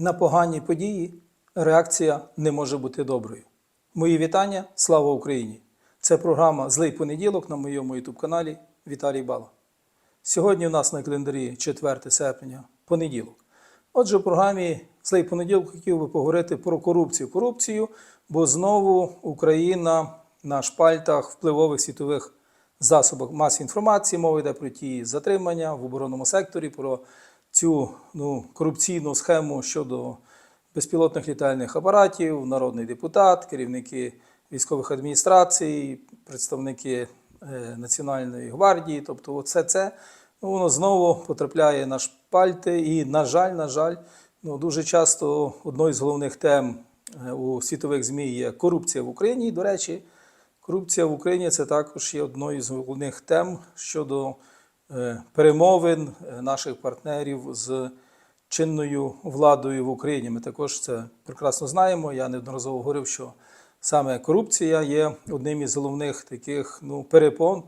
На погані події реакція не може бути доброю. Мої вітання, слава Україні! Це програма Злий понеділок на моєму ютуб-каналі Віталій Бала. Сьогодні у нас на календарі 4 серпня, понеділок. Отже, в програмі Злий понеділок хотів би поговорити про корупцію. Корупцію, бо знову Україна на шпальтах впливових світових засобах масової інформації. Мова йде про ті затримання в оборонному секторі, про цю ну, корупційну схему щодо безпілотних літальних апаратів, народний депутат, керівники військових адміністрацій, представники е, Національної гвардії. Тобто, все це ну, воно знову потрапляє на шпальти. І, на жаль, на жаль, ну, дуже часто одною з головних тем е, у світових ЗМІ є корупція в Україні. До речі, корупція в Україні це також є одною з головних тем щодо перемовин е, наших партнерів з чинною владою в Україні. Ми також це прекрасно знаємо. Я неодноразово говорив, що саме корупція є одним із головних таких ну, перепон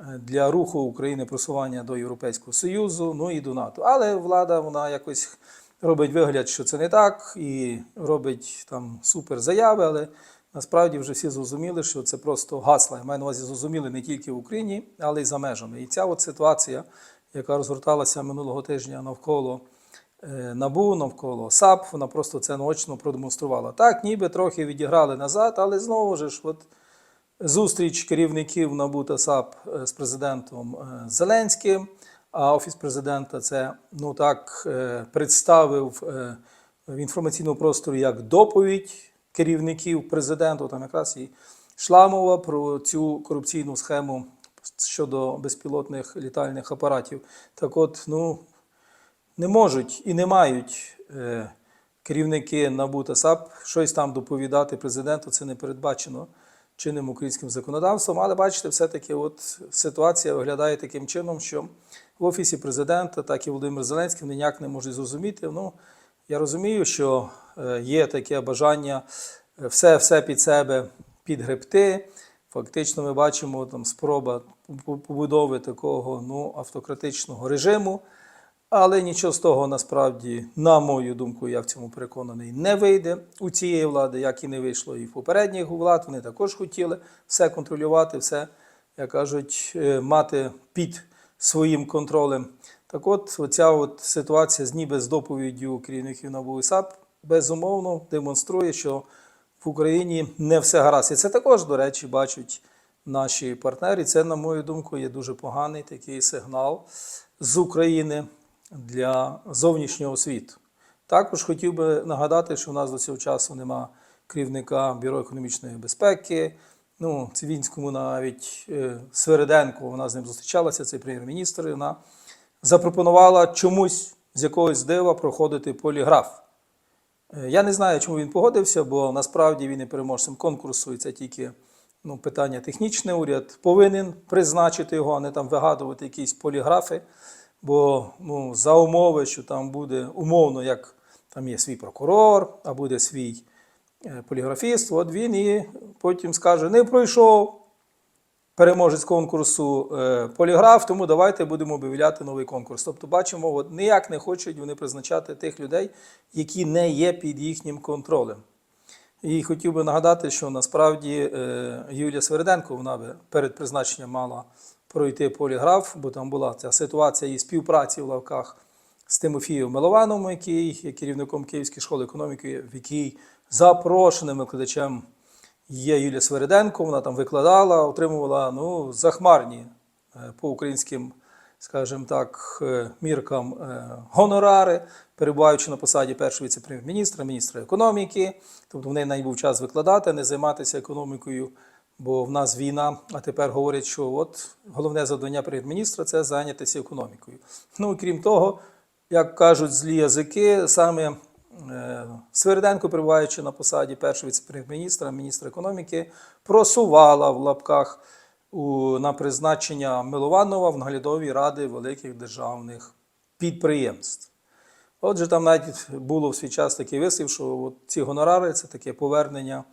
е, для руху України просування до Європейського Союзу, ну і до НАТО. Але влада вона якось робить вигляд, що це не так, і робить там супер заяви, але насправді вже всі зрозуміли, що це просто гасла. Я маю на увазі зрозуміли не тільки в Україні, але й за межами. І ця от ситуація, яка розгорталася минулого тижня навколо е, НАБУ, навколо САП, вона просто це наочно продемонструвала. Так, ніби трохи відіграли назад, але знову ж от зустріч керівників НАБУ та САП е, з президентом е, Зеленським. А офіс президента це ну так представив в інформаційному просторі як доповідь керівників президенту. Там якраз і йшла мова про цю корупційну схему щодо безпілотних літальних апаратів. Так, от, ну не можуть і не мають е, керівники НАБУ та САП щось там доповідати президенту. Це не передбачено чинним українським законодавством. Але бачите, все-таки от ситуація виглядає таким чином, що в офісі президента, так і Володимир Зеленський ніяк не можуть зрозуміти. Ну, я розумію, що е, є таке бажання все, все під себе підгребти. Фактично, ми бачимо там спроба побудови такого ну, автократичного режиму. Але нічого з того насправді, на мою думку, я в цьому переконаний, не вийде у цієї влади, як і не вийшло і в попередніх влад. Вони також хотіли все контролювати, все, як кажуть, е, мати під своїм контролем. Так от, оця от ситуація з ніби з доповіддю керівників НАБУ і САП безумовно демонструє, що в Україні не все гаразд. І це також, до речі, бачать наші партнери. Це, на мою думку, є дуже поганий такий сигнал з України для зовнішнього світу. Також хотів би нагадати, що в нас до цього часу нема керівника Бюро економічної безпеки. Ну, Цивінському навіть е, Свериденко, вона з ним зустрічалася, цей прем'єр-міністр, вона запропонувала чомусь з якогось дива проходити поліграф. Е, Я не знаю, чому він погодився, бо насправді він є переможцем конкурсу, і це тільки ну, питання технічне. Уряд повинен призначити його, а не там вигадувати якісь поліграфи. Бо ну, за умови, що там буде умовно, як там є свій прокурор, а буде свій е, поліграфіст, от він і потім скаже: не пройшов переможець конкурсу е, поліграф, тому давайте будемо об'являти новий конкурс. Тобто, бачимо, от ніяк не хочуть вони призначати тих людей, які не є під їхнім контролем. І хотів би нагадати, що насправді е, Юлія Свериденко вона би перед призначенням мала пройти поліграф, бо там була ця ситуація її співпраці в лавках з Тимофієм Милованом, який є керівником Київської школи економіки, в якій запрошеним викладачем є Юлія Свериденко. Вона там викладала, отримувала ну, захмарні е, по українським, скажімо так, е, міркам е, гонорари, перебуваючи на посаді першого віце-прем'єр-міністра, міністра економіки. Тобто в неї навіть був час викладати, не займатися економікою. Бо в нас війна, а тепер говорять, що от головне завдання прем'єр-міністра це зайнятися економікою. Ну крім того, як кажуть злі язики, саме Сверденко, перебуваючи на посаді першого віце-прем'єр-міністра, міністра економіки, просувала в лапках у, на призначення Милованова в наглядові ради великих державних підприємств. Отже, там навіть було в свій час такий вислів, що от ці гонорари це таке повернення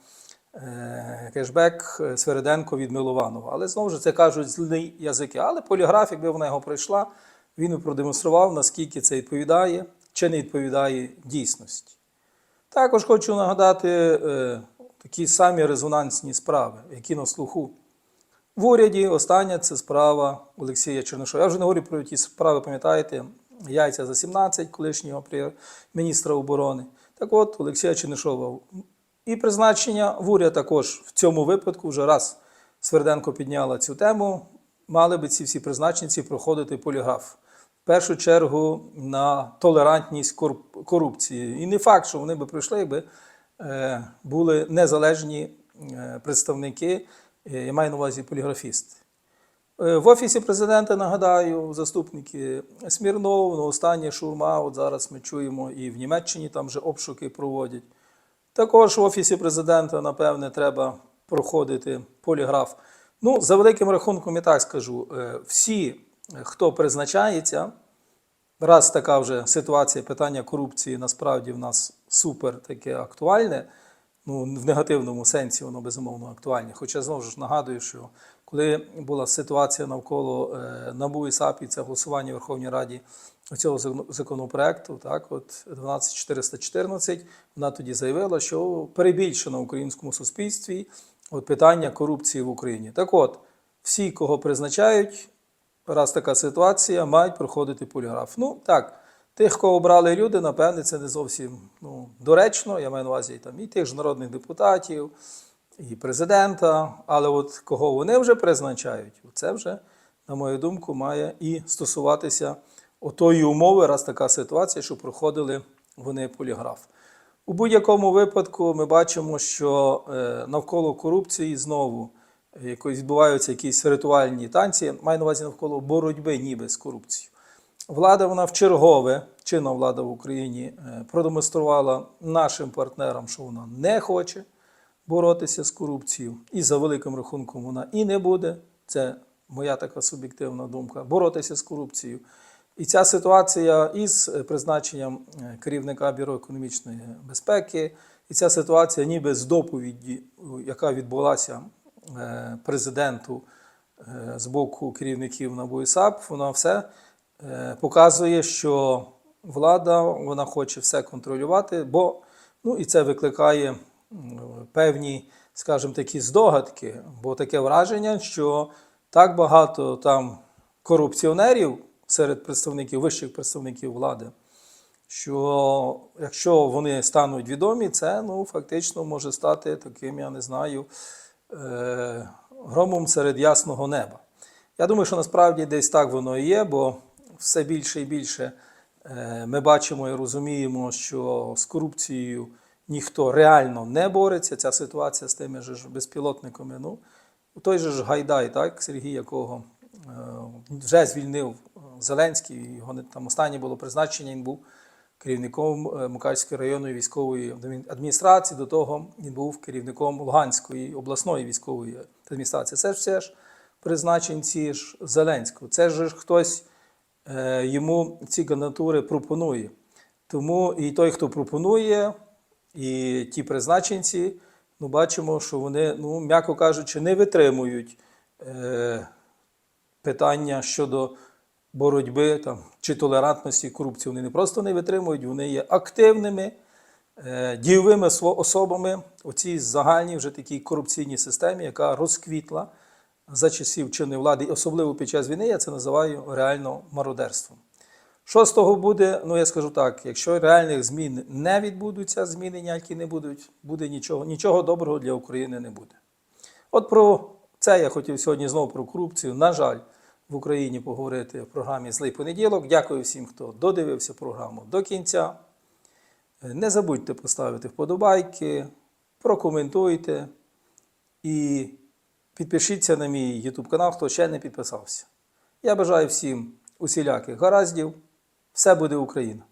е, кешбек е, від Милованова. Але знову ж це кажуть злі язики. Але поліграф, якби вона його пройшла, він продемонстрував, наскільки це відповідає чи не відповідає дійсності. Також хочу нагадати е, такі самі резонансні справи, які на слуху. В уряді остання це справа Олексія Чернишова. Я вже не говорю про ті справи, пам'ятаєте, яйця за 17 колишнього міністра оборони. Так от, Олексія Чернишова. І призначення в уряд також в цьому випадку вже раз Сверденко підняла цю тему. Мали би ці всі призначенці проходити поліграф. Першу чергу на толерантність корупції. І не факт, що вони би пройшли, якби е, були незалежні е, представники, е, я маю на увазі поліграфісти. В офісі президента нагадаю, заступники Смірнов, ну, останнє шурма. От зараз ми чуємо, і в Німеччині там вже обшуки проводять. Також в офісі президента, напевне, треба проходити поліграф. Ну, за великим рахунком, я так скажу, всі, хто призначається, раз така вже ситуація питання корупції насправді в нас супер таке актуальне. Ну, в негативному сенсі воно безумовно актуальне. Хоча знову ж нагадую, що коли була ситуація навколо е, НАБУ і САП це голосування в Верховній Раді цього законопроекту, так, от 12414, вона тоді заявила, що перебільшено в українському суспільстві от питання корупції в Україні. Так от, всі, кого призначають, раз така ситуація, мають проходити поліграф. Ну так, тих, кого обрали люди, напевне, це не зовсім ну, доречно. Я маю на увазі там, і тих ж народних депутатів, і президента. Але от кого вони вже призначають, це вже, на мою думку, має і стосуватися отої умови, раз така ситуація, що проходили вони поліграф. У будь-якому випадку ми бачимо, що е, навколо корупції знову якось відбуваються якісь ритуальні танці, маю на увазі навколо боротьби ніби з корупцією. Влада вона в чергове, чинна влада в Україні, е, продемонструвала нашим партнерам, що вона не хоче боротися з корупцією. І за великим рахунком вона і не буде. Це моя така суб'єктивна думка боротися з корупцією. І ця ситуація із призначенням е, керівника Бюро економічної безпеки, і ця ситуація ніби з доповіді, яка відбулася президенту е, з боку керівників НАБУ і САП, вона все е, показує, що влада вона хоче все контролювати, бо ну, і це викликає певні, скажімо, такі здогадки, бо таке враження, що так багато там корупціонерів серед представників, вищих представників влади, що якщо вони стануть відомі, це ну, фактично може стати таким, я не знаю, е, громом серед ясного неба. Я думаю, що насправді десь так воно і є, бо все більше і більше е, ми бачимо і розуміємо, що з корупцією ніхто реально не бореться. Ця ситуація з тими ж безпілотниками. Ну, той же ж Гайдай, так, Сергій, якого е, вже звільнив е, Зеленський, його там останнє було призначення, він був керівником е, Мукачської районної військової адміністрації, до того він був керівником Луганської обласної військової адміністрації. Це ж все ж призначенці ж Зеленського. Це ж хтось е, йому ці кандидатури пропонує. Тому і той, хто пропонує, і ті призначенці, ну, бачимо, що вони, ну, м'яко кажучи, не витримують е, питання щодо боротьби там, чи толерантності корупції. Вони не просто не витримують, вони є активними, е, дійовими особами у цій загальній вже такій корупційній системі, яка розквітла за часів чинної влади, і особливо під час війни, я це називаю реально мародерством. Що з того буде? Ну я скажу так: якщо реальних змін не відбудуться, зміни ніякі не будуть, буде нічого, нічого доброго для України не буде. От про це я хотів сьогодні знову про корупцію. На жаль, в Україні поговорити в програмі Злий понеділок. Дякую всім, хто додивився програму до кінця. Не забудьте поставити вподобайки, прокоментуйте і підпишіться на мій YouTube канал, хто ще не підписався. Я бажаю всім усіляких гараздів. Все буде Україна!